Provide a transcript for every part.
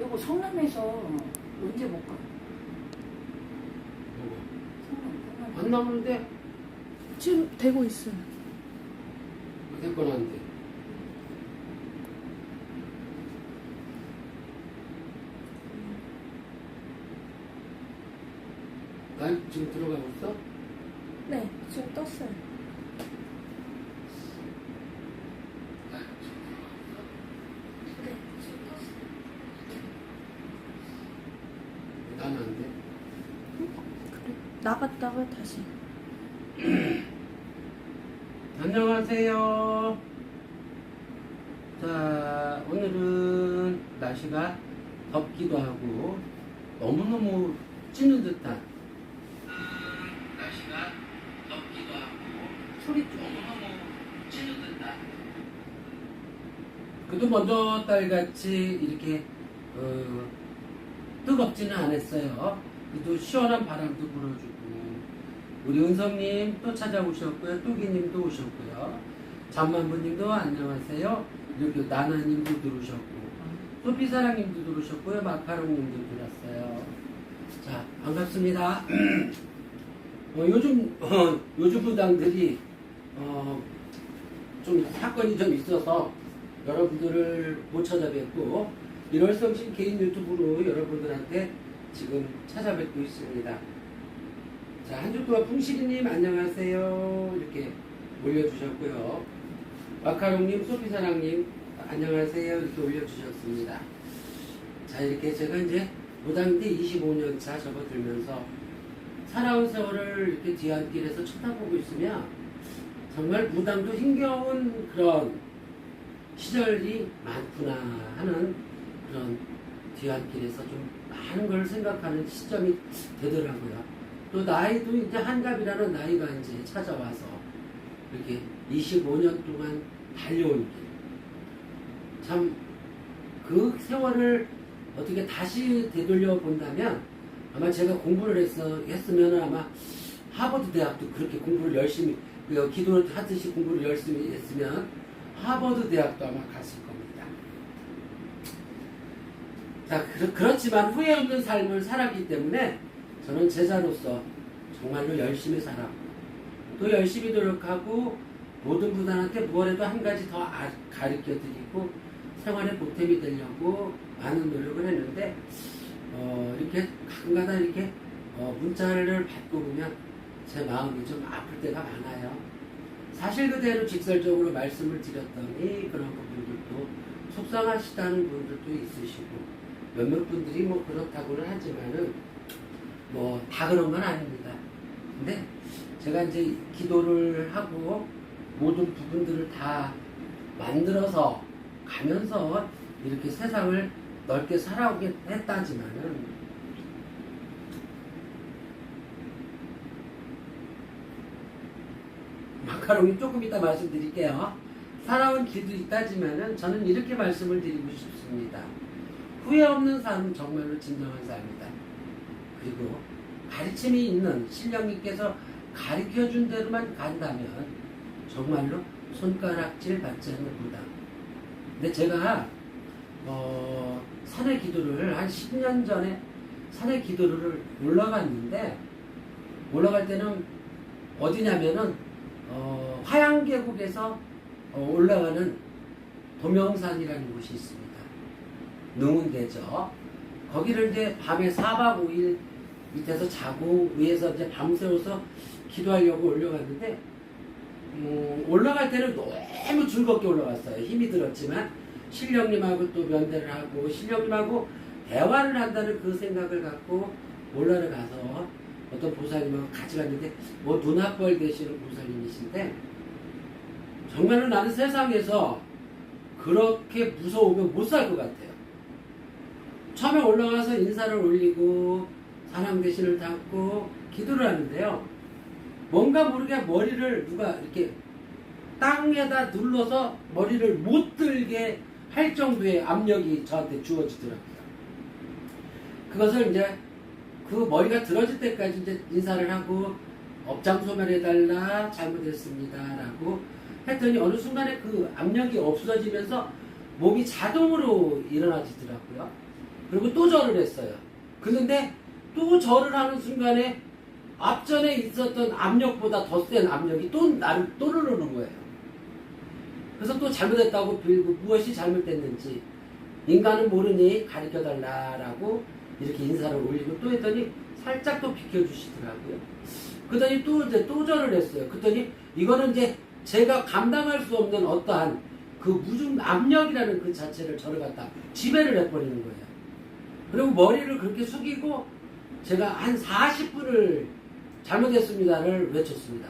여보 성남에서 언제 못 가? 뭐가? 성남, 성남. 안 나오는데 지금 되고 있어요. 될건 한데. 난 지금 들어가고 있어? 네, 지금 떴어요. 네, 지금 떴어요. 나는 안 돼. 그래. 나갔다가 다시. 안녕하세요. 자, 오늘은 날씨가 덥기도 하고 너무너무 찌는 듯한 날씨가 덥기도 하고 소리 좀. 너무너무 찌는 듯한 그래도 먼저 딸같이 이렇게 어, 뜨겁지는 않았어요. 그래도 시원한 바람도 불어주고 우리 은성님 또 찾아오셨고요. 뚜기님도 오셨고요. 잠만부님도 안녕하세요. 이렇게 나나님도 들어오셨고 소피사랑님도 들어오셨고요. 마카롱님도 들어왔어요. 자 반갑습니다. 어, 요즘 어, 요즘 부당들이 어, 좀 사건이 좀 있어서 여러분들을 못 찾아뵙고 일월성신 개인 유튜브로 여러분들한테 지금 찾아뵙고 있습니다. 자, 한 주 동안 풍실이님 안녕하세요. 이렇게 올려주셨고요. 마카롱님, 소피사랑님 안녕하세요. 이렇게 올려주셨습니다. 자, 이렇게 제가 이제 무당대 25년 차 접어들면서 살아온 세월을 이렇게 뒤안길에서 쳐다보고 있으면 정말 무당도 힘겨운 그런 시절이 많구나 하는 그런 뒤안길에서 좀 많은 걸 생각하는 시점이 되더라고요. 또 나이도 이제 한갑이라는 나이가 이제 찾아와서 이렇게 25년 동안 달려온 길. 참, 그 세월을 어떻게 다시 되돌려 본다면 아마 제가 공부를 했어, 했으면 아마 하버드 대학도 그렇게 공부를 열심히, 그 기도를 하듯이 공부를 열심히 했으면 하버드 대학도 아마 갔을 겁니다. 자, 그, 그렇지만 후회 없는 삶을 살았기 때문에 저는 제자로서 정말로 열심히 살았고 또 열심히 노력하고 모든 분들한테 무엇에도 한 가지 더 아- 가르쳐 드리고 생활의 보탬이 되려고 많은 노력을 했는데 어, 이렇게 가끔가다 이렇게 어, 문자를 받고 보면 제 마음이 좀 아플 때가 많아요. 사실 그대로 직설적으로 말씀을 드렸더니 그런 부분들도 속상하시다는 분들도 있으시고 몇몇 분들이 뭐 그렇다고는 하지만은 뭐 다 그런 건 아닙니다. 근데 제가 이제 기도를 하고 모든 부분들을 다 만들어서 가면서 이렇게 세상을 넓게 살아오게 했다지만은 마카롱이 조금 이따 말씀드릴게요. 살아온 길도 있다지만은 저는 이렇게 말씀을 드리고 싶습니다. 후회 없는 삶은 정말로 진정한 삶이다. 그리고 가르침이 있는 신령님께서 가르쳐 준 대로만 간다면 정말로 손가락질 받지 않는 부담. 근데 제가 어, 산의 기도를 한 10년 전에 산의 기도를 올라갔는데 올라갈 때는 어디냐면은 어, 화양계곡에서 어, 올라가는 도명산이라는 곳이 있습니다. 능운대죠. 거기를 이제 밤에 4박 5일 밑에서 자고 위에서 이제 밤새워서 기도하려고 올라갔는데 음, 올라갈 때는 너무 즐겁게 올라갔어요. 힘이 들었지만 신령님하고 또 면대를 하고 신령님하고 대화를 한다는 그 생각을 갖고 올라를 가서 어떤 보살님하고 같이 갔는데 뭐 눈앞벌 되시는 보살님이신데 정말로 나는 세상에서 그렇게 무서우면 못 살 것 같아요. 처음에 올라가서 인사를 올리고 사랑 대신을 담고 기도를 하는데요. 뭔가 모르게 머리를 누가 이렇게 땅에다 눌러서 머리를 못 들게 할 정도의 압력이 저한테 주어지더라고요. 그것을 이제 그 머리가 들어질 때까지 이제 인사를 하고 업장 소멸해달라 잘못했습니다라고 했더니 어느 순간에 그 압력이 없어지면서 몸이 자동으로 일어나지더라고요. 그리고 또 절을 했어요. 그런데 또 절을 하는 순간에 앞전에 있었던 압력보다 더 센 압력이 또 나를 또 누르는 거예요. 그래서 또 잘못했다고 빌고 무엇이 잘못됐는지 인간은 모르니 가르쳐 달라라고 이렇게 인사를 올리고 또 했더니 살짝 또 비켜주시더라고요. 그더니 또 이제 또 절을 했어요. 그랬더니 이거는 이제 제가 감당할 수 없는 어떠한 그 무중 압력이라는 그 자체를 저를 갖다 지배를 해버리는 거예요. 그리고 머리를 그렇게 숙이고 제가 한 40분을 잘못했습니다를 외쳤습니다.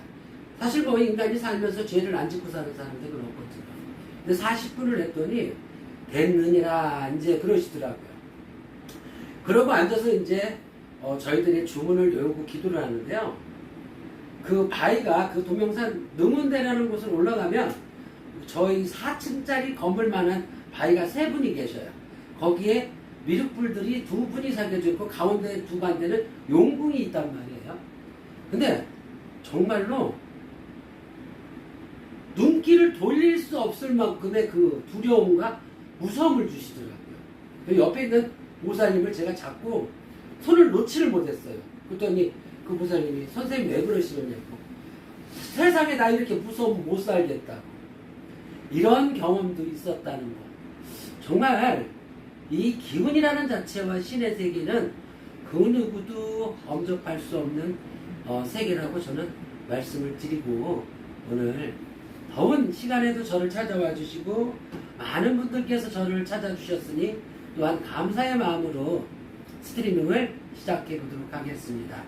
사실 뭐 인간이 살면서 죄를 안 짓고 사는 사람들은 없거든요. 근데 40분을 했더니 됐느니라 이제 그러시더라고요. 그러고 앉아서 이제 어, 저희들이 주문을 외우고 기도를 하는데요. 그 바위가 그 동영산 능운대라는 곳을 올라가면 저희 4층짜리 건물만한 바위가 세 분이 계셔요. 거기에 미륵불들이 두 분이 살겨져 있고 가운데 두 반대는 용궁이 있단 말이에요. 근데 정말로 눈길을 돌릴 수 없을 만큼의 그 두려움과 무서움을 주시더라고요. 그 옆에 있는 보살님을 제가 잡고 손을 놓지를 못했어요. 그랬더니 그 보살님이 선생님 왜 그러시느냐고 세상에 나 이렇게 무서우면 못 살겠다고 이런 경험도 있었다는 거. 정말 이 기운이라는 자체와 신의 세계는 그 누구도 범접할 수 없는 어, 세계라고 저는 말씀을 드리고 오늘 더운 시간에도 저를 찾아와 주시고 많은 분들께서 저를 찾아주셨으니 또한 감사의 마음으로 스트리밍을 시작해 보도록 하겠습니다.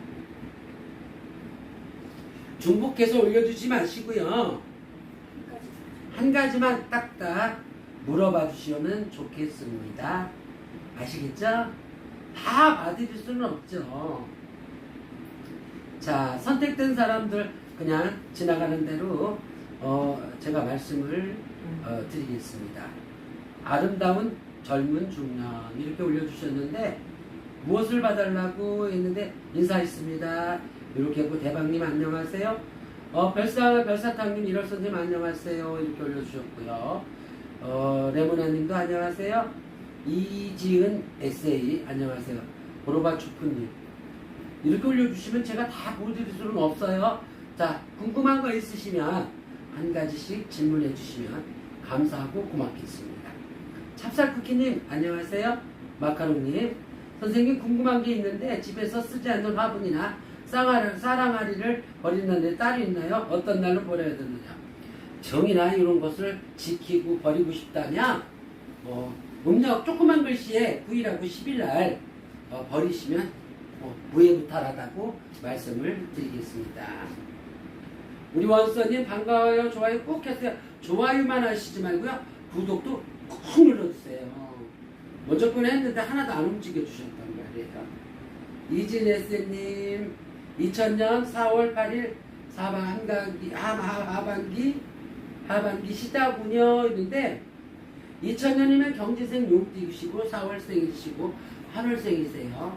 중복해서 올려주지 마시고요. 한 가지만 딱딱 물어봐 주시면 좋겠습니다. 아시겠죠? 다 받으실 수는 없죠. 자, 선택된 사람들 그냥 지나가는 대로 어, 제가 말씀을 어, 드리겠습니다. 아름다운 젊은 중년 이렇게 올려주셨는데 무엇을 봐달라고 했는데 인사했습니다. 이렇게 했고 대박님 안녕하세요. 어, 별사 별사탕님 일월 선생님 안녕하세요. 이렇게 올려주셨고요. 어, 레모나님도 안녕하세요. 이지은 에세이 안녕하세요. 보로바추프님 이렇게 올려주시면 제가 다 보여드릴 수는 없어요. 자 궁금한 거 있으시면 한 가지씩 질문해 주시면 감사하고 고맙겠습니다. 찹쌀쿠키님 안녕하세요. 마카롱님 선생님 궁금한 게 있는데 집에서 쓰지 않는 화분이나 쌍알, 사랑아리를 버리는데 딸이 있나요? 어떤 날로 버려야 되느냐? 정이나 이런 것을 지키고 버리고 싶다냐? 어, 음력 조그만 글씨에 9일하고 10일 날 어, 버리시면 어, 무해무탈하다고 말씀을 드리겠습니다. 우리 원서님 반가워요. 좋아요 꼭 해주세요. 좋아요만 하시지 말고요. 구독도 꾹 눌러주세요. 먼저 건 했는데 하나도 안 움직여 주셨단 말이에요. 이진혜쌤님 2000년 4월 8일 사반기 하반기 하반기 시다군요 있는데 2000년이면 경지생 용띠시고 4월생이시고 8월생이세요.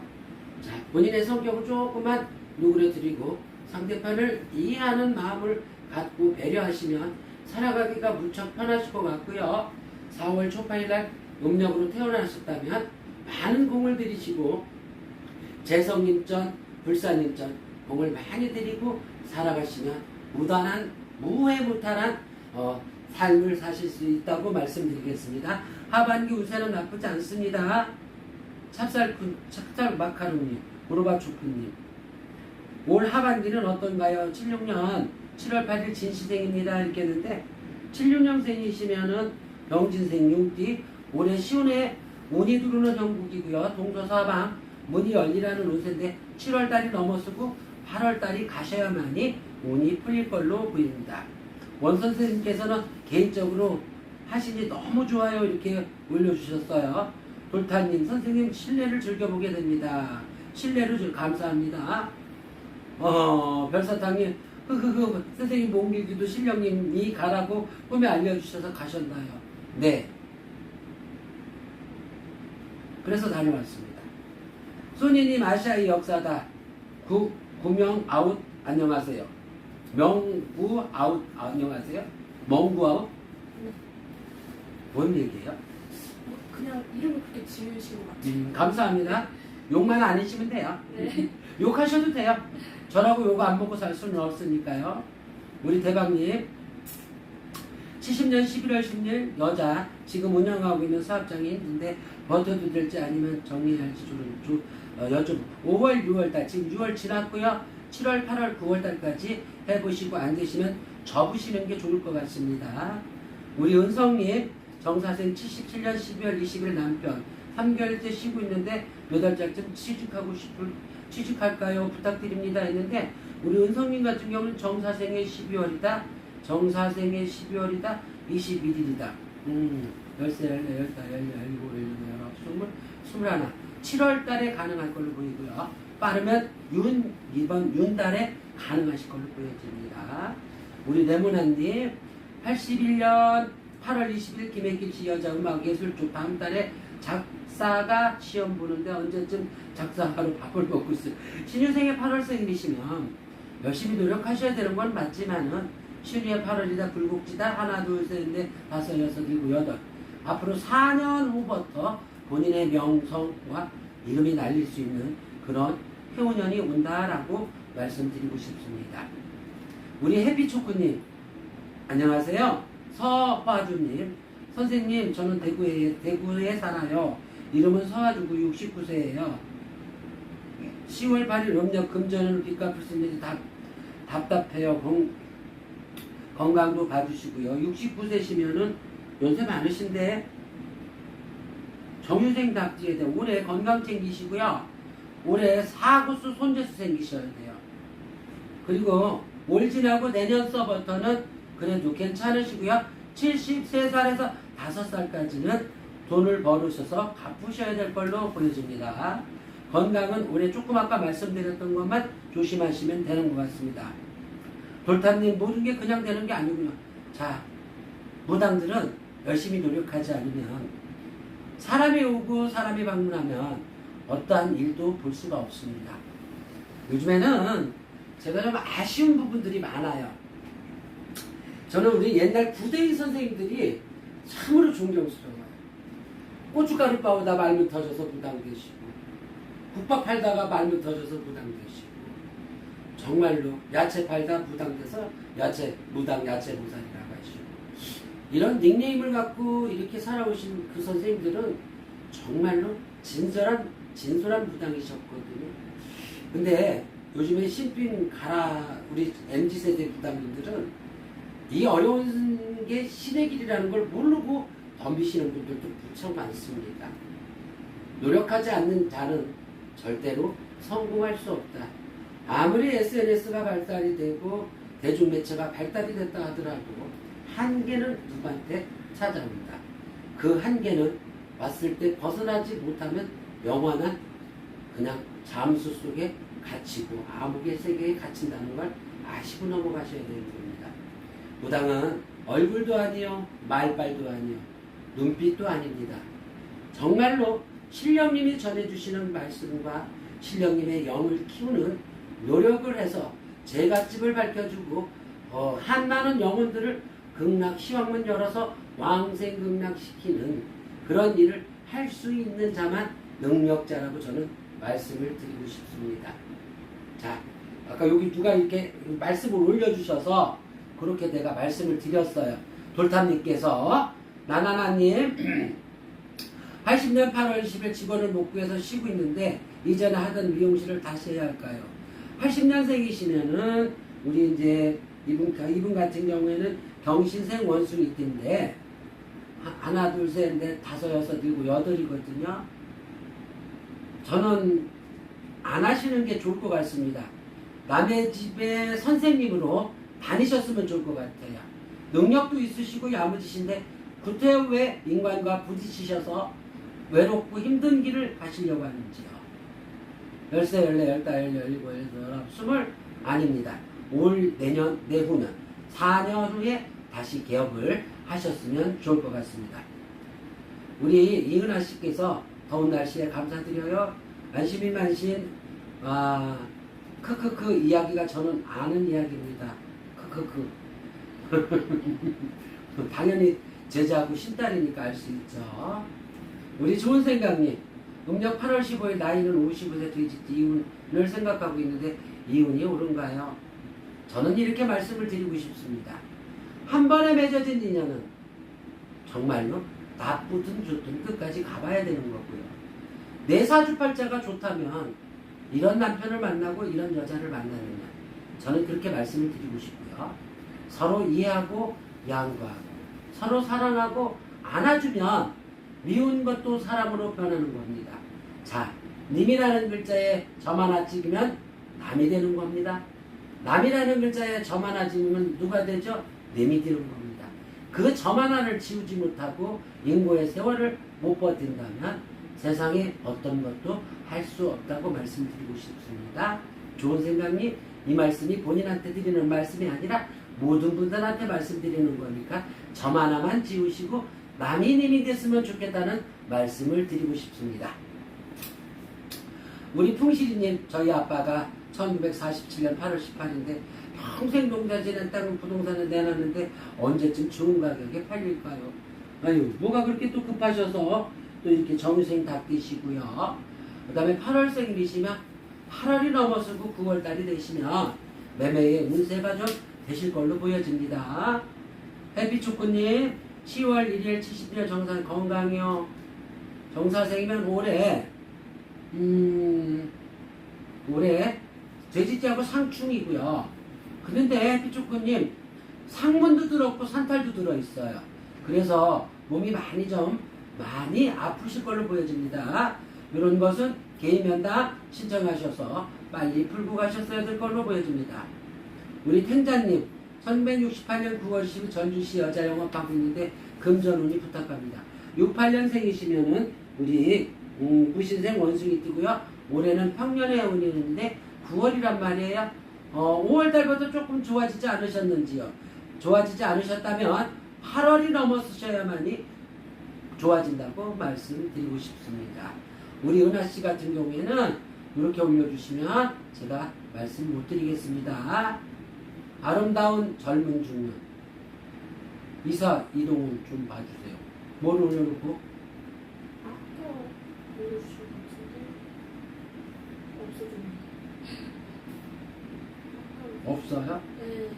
자, 본인의 성격을 조금만 누그려 드리고 상대편을 이해하는 마음을 갖고 배려하시면 살아가기가 무척 편하실 것 같고요. 4월 초파일 날 음력으로 태어나셨다면 많은 공을 들이시고 재성님전, 불사님전 공을 많이 들이고 살아가시면 무단한 무해 무탈한 어, 삶을 사실 수 있다고 말씀드리겠습니다. 하반기 운세는 나쁘지 않습니다. 찹쌀쿤, 찹쌀 마카롱님, 오로바초크님. 올 하반기는 어떤가요? 76년 7월 8일 진시생입니다. 이렇게 했는데 76년생이시면은 병진생 용띠 올해 시운에 운이 들어오는 형국이고요. 동서사방 문이 열리라는 운세인데 7월 달이 넘어서고 8월 달이 가셔야만이 운이 풀릴 걸로 보입니다. 원 선생님께서는 개인적으로 하시니 너무 좋아요 이렇게 올려주셨어요. 돌타님 선생님 신뢰를 즐겨보게 됩니다. 신뢰를 줄 감사합니다. 어 별사탕님 흐흐흐 선생님 몽길기도 신령님이 가라고 꿈에 알려주셔서 가셨나요? 네. 그래서 다녀왔습니다. 소니님 아시아의 역사다. 구, 구명 아웃 안녕하세요. 명구 아웃 안녕하세요. 멍구 아웃? 네. 뭔 얘기예요? 그 그냥 이름을 그렇게 지으신 것 같아요. 음, 감사합니다. 욕만 안 하시면 돼요. 네. 욕하셔도 돼요. 저라고 욕 안 먹고 살 수는 없으니까요. 우리 대박님 70년 11월 10일 여자 지금 운영하고 있는 사업장이 있는데 버텨도 될지 아니면 정리해야 할지 좀 조- 어, 여쭤 5월 6월 달 지금 6월 지났고요 7월 8월 9월 달까지 해보시고 안 되시면 접으시는 게 좋을 것 같습니다 우리 은성님 정사생 77년 12월 20일 남편 3개월째 쉬고 있는데 몇 월째쯤 취직하고 싶을 취직할까요 부탁드립니다 했는데 우리 은성님 같은 경우는 정사생의 12월이다 정사생의 12월이다 21일이다 음, 13, 14, 15, 16, 17, 20, 21 7월 달에 가능할 걸로 보이고요 빠르면 윤 이번 윤 달에 가능하실 걸로 보여집니다 우리 레모나님 81년 8월 20일 김혜길 씨 여자 음악 예술 쪽 다음 달에 작사가 시험 보는데 언제쯤 작사하러 밥을 먹고 있어요. 신유생의 8월생이시면 열심히 노력하셔야 되는 건 맞지만은 신유의 8월이다 굴곡지다 하나 둘셋넷 다섯 여섯 일곱 여덟 앞으로 4년 후부터 본인의 명성과 이름이 날릴 수 있는 그런 해운년이 온다라고 말씀드리고 싶습니다. 우리 해피초코님 안녕하세요. 서화주님 선생님 저는 대구에 대구에 살아요. 이름은 서화주고 69세예요. 10월 8일 음력 금전을 빚 갚을 수 있는지 답, 답답해요. 건, 건강도 봐주시고요. 69세시면은 연세 많으신데 정유생 답지에 대해 올해 건강 챙기시고요. 올해 사구수 손재수 생기셔야 돼요. 그리고 올 지나고 내년 서부터는 그래도 괜찮으시고요. 73살에서 5살까지는 돈을 벌으셔서 갚으셔야 될 걸로 보여집니다. 건강은 올해 조금 아까 말씀드렸던 것만 조심하시면 되는 것 같습니다. 돌탑님 모든 게 그냥 되는 게 아니군요. 자, 무당들은 열심히 노력하지 않으면 사람이 오고 사람이 방문하면 어떠한 일도 볼 수가 없습니다. 요즘에는 제가 좀 아쉬운 부분들이 많아요. 저는 우리 옛날 구대인 선생님들이 참으로 존경스러워요. 고춧가루 빠오다 말문 터져서 부당되시고 국밥 팔다가 말문 터져서 부당되시고 정말로 야채 팔다 부당돼서 야채 무당 야채 무당이라고 하시고 이런 닉네임을 갖고 이렇게 살아오신 그 선생님들은 정말로 진솔한 진솔한 부당이셨거든요. 근데 요즘에 신빈 가라 우리 MZ 세대 부당님들은 이 어려운 게 신의 길이라는 걸 모르고 덤비시는 분들도 무척 많습니다. 노력하지 않는 자는 절대로 성공할 수 없다. 아무리 SNS가 발달이 되고 대중매체가 발달이 됐다 하더라도 한계는 누구한테 찾아온다. 그 한계는 왔을 때 벗어나지 못하면 영원한 그냥 잠수 속에 갇히고 암흑의 세계에 갇힌다는 걸 아시고 넘어가셔야 되는 겁니다. 무당은 얼굴도 아니요, 말발도 아니요, 눈빛도 아닙니다. 정말로 신령님이 전해주시는 말씀과 신령님의 영을 키우는 노력을 해서 제갓집을 밝혀주고 어, 한 많은 영혼들을 극락 희망문 열어서 왕생 극락시키는 그런 일을 할 수 있는 자만 능력자라고 저는 말씀을 드리고 싶습니다. 자, 아까 여기 누가 이렇게 말씀을 올려주셔서 그렇게 내가 말씀을 드렸어요. 돌탑님께서 나나나님 80년 8월 10일 직원을 못 구해서 쉬고 있는데 이전에 하던 미용실을 다시 해야 할까요? 80년생이시면은 우리 이제 이분 이분 같은 경우에는 경신생 원숭이 띠인데 하- 하나 둘셋넷 다섯 여섯 일곱 여덟이거든요. 저는 안 하시는 게 좋을 것 같습니다. 남의 집에 선생님으로 다니셨으면 좋을 것 같아요. 능력도 있으시고 야무지신데 구태왜 인간과 부딪히셔서 외롭고 힘든 길을 가시려고 하는지요. 열세, 열네, 열다, 열여, 열일곱, 열여덟, 스물 아닙니다. 올 내년, 내후년 4년 후에 다시 개업을 하셨으면 좋을 것 같습니다. 우리 이은하 씨께서 더운 날씨에 감사드려요. 안심이 만신 아 크크크 이야기가 저는 아는 이야기입니다. 크크크 당연히 제자하고 신딸이니까 알 수 있죠. 우리 좋은 생각님, 음력 8월 15일 나이는 55세 되지 이혼을 생각하고 있는데 이혼이 옳은가요? 저는 이렇게 말씀을 드리고 싶습니다. 한 번에 맺어진 인연은 정말로 나쁘든 좋든 끝까지 가봐야 되는 거고요. 내 사주팔자가 좋다면 이런 남편을 만나고 이런 여자를 만나느냐 저는 그렇게 말씀을 드리고 싶고요. 서로 이해하고 양보하고 서로 사랑하고 안아주면 미운 것도 사람으로 변하는 겁니다. 자, 님이라는 글자에 점 하나 찍으면 남이 되는 겁니다. 남이라는 글자에 점 하나 찍으면 누가 되죠? 님이 되는 겁니다. 그 점 하나를 지우지 못하고 인고의 세월을 못 버틴다면 세상에 어떤 것도 할 수 없다고 말씀드리고 싶습니다. 좋은 생각님, 이 말씀이 본인한테 드리는 말씀이 아니라 모든 분들한테 말씀드리는 거니까 점 하나만 지우시고 남이 님이 됐으면 좋겠다는 말씀을 드리고 싶습니다. 우리 풍실이님, 저희 아빠가 1947년 8월 18일인데 평생 지낸 땅을 부동산에 내놨는데 언제쯤 좋은 가격에 팔릴까요? 아유, 뭐가 그렇게 또 급하셔서 또 이렇게 정생 닦으시고요. 그 다음에 8월생이시면 8월이 넘어서고 9월달이 되시면 매매의 운세가 좀 되실 걸로 보여집니다. 해피초코님 10월 1일 70일 정상 건강요 정사생이면 올해 음 올해 돼지띠하고 상충이고요. 그런데 해피초코님 상문도 들었고 산탈도 들어있어요. 그래서 몸이 많이 좀 많이 아프실 걸로 보여집니다. 이런 것은 개인 면담 신청하셔서 빨리 풀고 가셨어야 될 걸로 보여집니다. 우리 탱자님 1968년 9월 10일 전주시 여자 영업하고 있는데 금전운이 부탁합니다. 68년생이시면은 우리 음, 무신생 원숭이 띠고요. 올해는 평년의 운이 있는데 9월이란 말이에요. 어, 5월달부터 조금 좋아지지 않으셨는지요? 좋아지지 않으셨다면 8월이 넘어서셔야만이 좋아진다고 말씀드리고 싶습니다. 우리 은하 씨 같은 경우에는 이렇게 올려주시면 제가 말씀 못 드리겠습니다. 아름다운 젊은 중년 이사 이동을 좀 봐주세요. 뭘 올려놓고 아까 보여주신 것 같은데 없어졌네. 없어요? 네.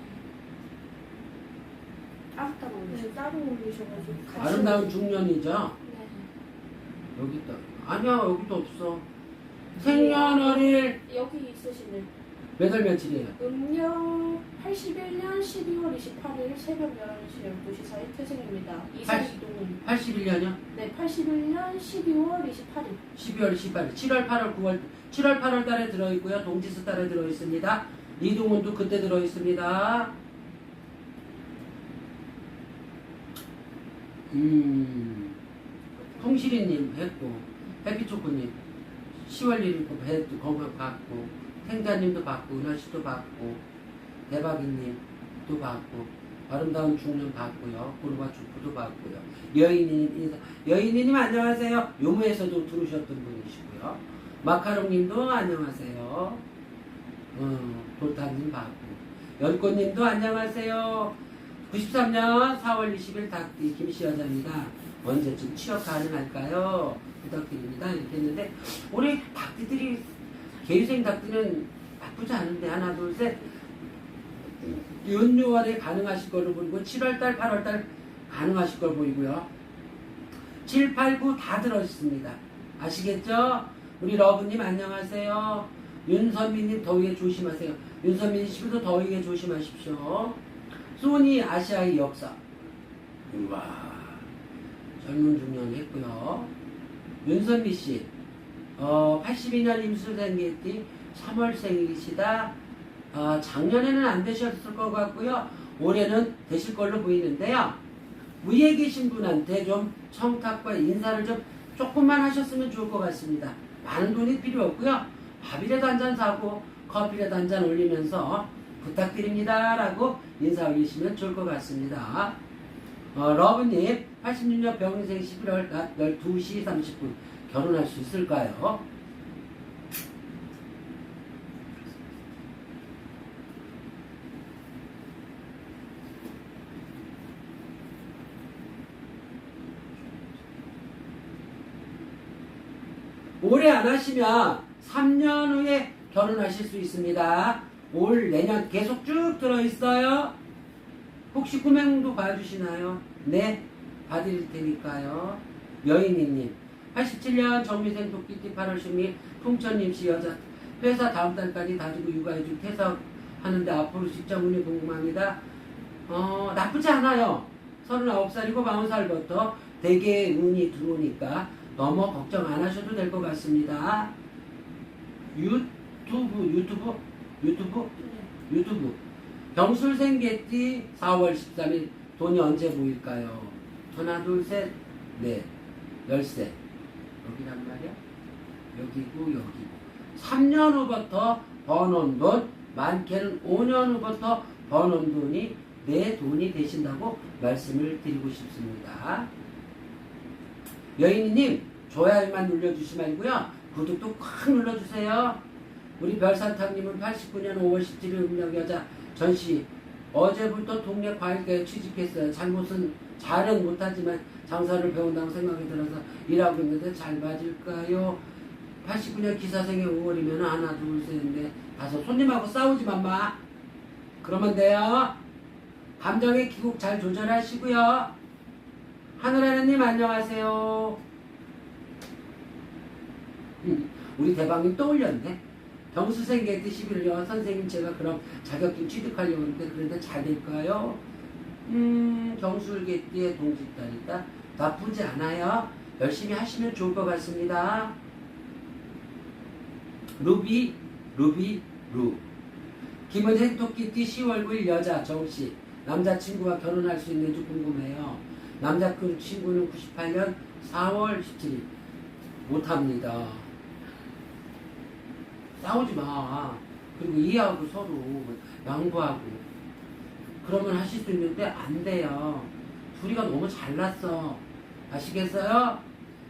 아까 올리신 따로 올리셔가지고 같이 아름다운 올리- 중년이죠. 네. 여기 있다. 아니야 여기도 없어. 생년월일 여기 있으시네. 몇월 며칠이에요? 음력 81년 12월 28일 새벽 11시 12시 사이 태생입니다. 이사 80 이동은 81년이요? 네 81년 12월 28일 12월 18일, 7월, 8월, 9월, 7월, 8월 달에 들어있고요. 동지수 달에 들어있습니다. 이동훈도 그때 들어있습니다. 음, 통실이님 했고, 해피초코님, 10월 1일 또 배도 건강 받고, 생자님도 받고, 은하씨도 받고, 대박이님도 받고, 아름다운 중년 받고요. 고르바 주프도 받고요. 여인님 여인님 안녕하세요. 요무에서도 들으셨던 분이시고요. 마카롱님도 안녕하세요. 어, 돌타님 받고. 연꽃님도 안녕하세요. 93년 4월 20일 닭띠 김씨 여자입니다. 언제쯤 취업 가능할까요? 부탁드립니다. 이렇게 했는데 올해 닭띠들이 개유생 닭띠는 나쁘지 않은데 하나 둘 셋. 윤 6월에 가능하실 걸로 보이고 7월달 8월달 가능하실 걸 보이고요. 7, 8, 9 다 들어있습니다. 아시겠죠? 우리 러브님 안녕하세요. 윤선미님 더위에 조심하세요. 윤선미님 씨도 더위에 조심하십시오. 소니 아시아의 역사. 우와. 젊은 중년 했고요. 윤선미 씨. 어, 82년 임수생계띠 3월생이시다. 어, 작년에는 안 되셨을 것 같고요. 올해는 되실 걸로 보이는데요. 위에 계신 분한테 좀 청탁과 인사를 좀 조금만 하셨으면 좋을 것 같습니다. 많은 돈이 필요 없고요. 밥이라도 한 잔 사고 커피라도 한 잔 올리면서 부탁드립니다. 라고 인사 올리시면 좋을 것 같습니다. 어, 러브님, 86년 병생 11월 낮 12시 30분 결혼할 수 있을까요? 올해 안 하시면 3년 후에 결혼하실 수 있습니다. 올 내년 계속 쭉 들어있어요. 혹시 꿈행도 봐주시나요? 네, 봐드릴 테니까요. 여인이님, 87년 정미생 도끼띠 8월 10일 풍천님 씨 여자 회사 다음 달까지 다주고 육아해줄 퇴사하는데 앞으로 직장 운이 궁금합니다. 어, 나쁘지 않아요. 39살이고 40살부터 대개 운이 들어오니까 너무 걱정 안 하셔도 될 것 같습니다. 유튜브, 유튜브, 유튜브, 유튜브. 병술생개띠 4월 13일 돈이 언제 보일까요? 하나, 둘, 셋, 넷, 열세. 여기란 말이야? 여기고, 여기고. 3년 후부터 버는 돈, 많게는 5년 후부터 버는 돈이 내 돈이 되신다고 말씀을 드리고 싶습니다. 여인님, 좋아요만 눌러주시 말고요. 구독도 꽉 눌러주세요. 우리 별산탕님은 89년 5월 17일 음력 여자 전시 어제부터 동네 과일가에 취직했어요. 잘못은 잘은 못하지만 장사를 배운다고 생각이 들어서 일하고 있는데 잘 맞을까요? 89년 기사생의 5월이면 하나 둘셋넷 다섯 손님하고 싸우지 맘마 그러면 돼요. 감정의 기복 잘 조절하시고요. 하늘하느님 안녕하세요. 음, 우리 대방님 또 올렸네. 병수생계때 11년 선생님 제가 그럼 자격증 취득하려고 하는데 그런데 잘 될까요? 음 경술계띠의 동짓딸이다. 나쁘지 않아요. 열심히 하시면 좋을 것 같습니다. 루비 루비 루 김은혜 토끼띠 10월 9일 여자 정씨 남자친구와 결혼할 수 있는지 궁금해요. 남자친구는 98년 4월 17일 못합니다. 싸우지 마. 그리고 이해하고 서로 양보하고. 그러면 하실 수 있는데 안 돼요. 둘이가 너무 잘났어. 아시겠어요?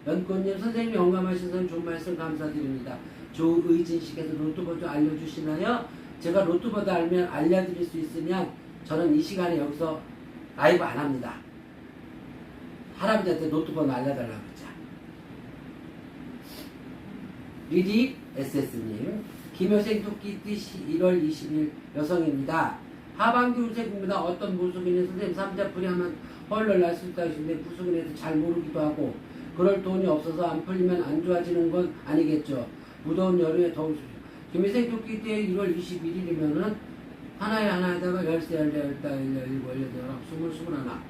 연꽃님 선생님 영감하신 선 좋은 말씀 감사드립니다. 조의진 씨께서 로또버도 알려주시나요? 제가 로또버도 알면 알려드릴 수 있으면 저는 이 시간에 여기서 라이브 안 합니다. 할아버지한테 로또번호 알려달라고 그러자. 리리 SS님, 김효생 토끼띠 1월 20일 여성입니다. 하반기 운세입니다. 어떤 무속인이 선생님 삼자 풀이 하면 헐럴 날수 있다 하시는데 무속인에도 잘 모르기도 하고 그럴 돈이 없어서 안 풀리면 안 좋아지는 건 아니겠죠. 무더운 여름에 있죠. 김효생 토끼띠 1월 21일이면은 하나에 하나 에다가 열세, 열네, 열다, 열여, 일곱, 열여덟, 열아홉, 스물, 스물하나.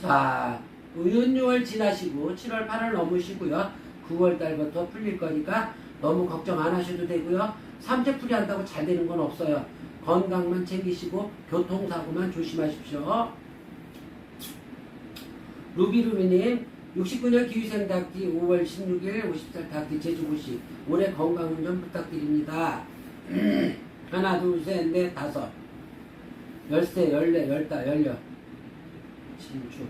자, 의윤6월 지나시고 7월, 8월 넘으시고요. 9월 달부터 풀릴 거니까 너무 걱정 안 하셔도 되고요. 삼재풀이 한다고 잘 되는 건 없어요. 건강만 챙기시고 교통사고만 조심하십시오. 루비루비님 69년 기후생 닭띠 5월 16일 50살 닭띠 제주고시 올해 건강 운전 부탁드립니다. 하나 둘셋넷 다섯 열세 열네 열다 열여 진주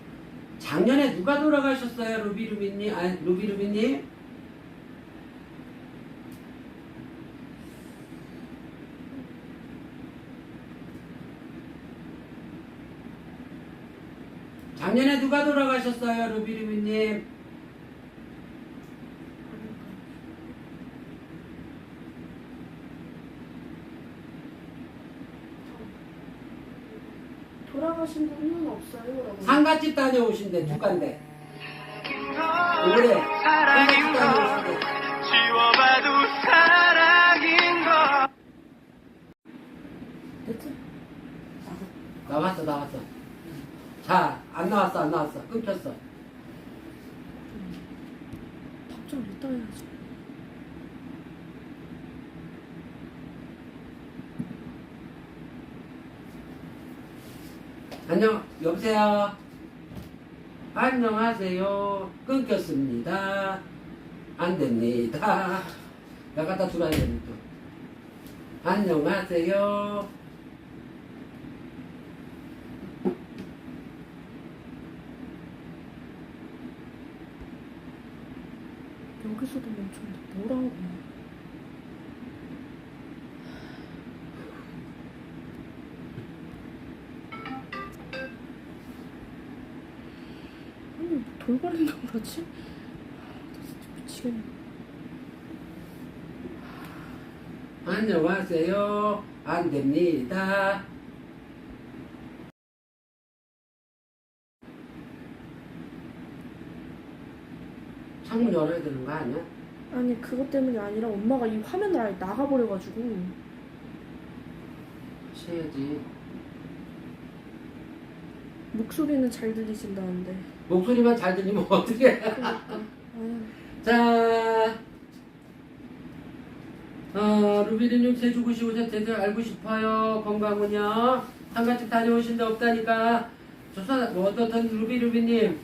작년에 누가 돌아가셨어요 루비루비님? 아 루비루비님? 작년에 누가 돌아가셨어요 루비루비님 돌아가신 분은 없어요. 라고. 상가집 다녀오신대 두간데 올해 상가집 다녀오신대 지워봐도 사랑인 것 됐지? 나왔어 나왔어 자 안 나왔어 안 나왔어 끊겼어 답장 이따 해야지. 안녕 여보세요? 안녕하세요. 끊겼습니다. 안 됩니다. 나갔다 들어야 또. 안녕하세요. 여기서도 멈췄는데 뭐라고? 아니 돌발린다고 그러지? 진짜 미치겠네. 안녕하세요. 안 됩니다. 창문 열어야 되는 거 아니야? 아니 그것 때문이 아니라 엄마가 이 화면을 아예 나가버려가지고 쉬어야지. 목소리는 잘 들리신다는데 목소리만 잘 들리면 어떡해. 그러니까 자, 어, 루비리님 제주고 시 오셨는데 알고 싶어요. 건강은요. 한가집 다녀오신 데 없다니까. 조선, 뭐 어떻든 루비 루비님,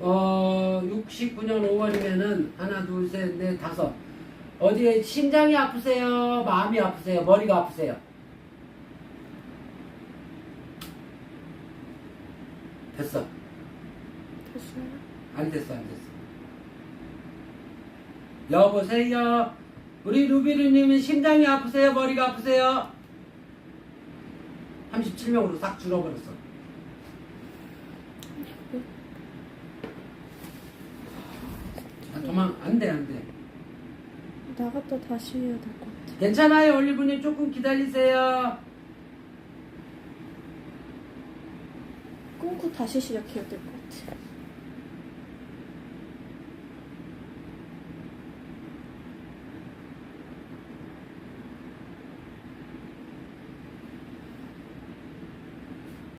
어, 69년 5월이면은 하나, 둘, 셋, 넷, 다섯. 어디에 심장이 아프세요? 마음이 아프세요? 머리가 아프세요? 됐어. 됐어요? 안 됐어, 안 됐어. 여보세요? 우리 루비루님은 심장이 아프세요? 머리가 아프세요? 37명으로 싹 줄어버렸어. 아, 도망, 안 돼, 안 돼. 나갔다 다시 해야 될 것 같아 괜찮아요, 올리브님. 조금 기다리세요. 끊고 다시 시작해야 될 것 같아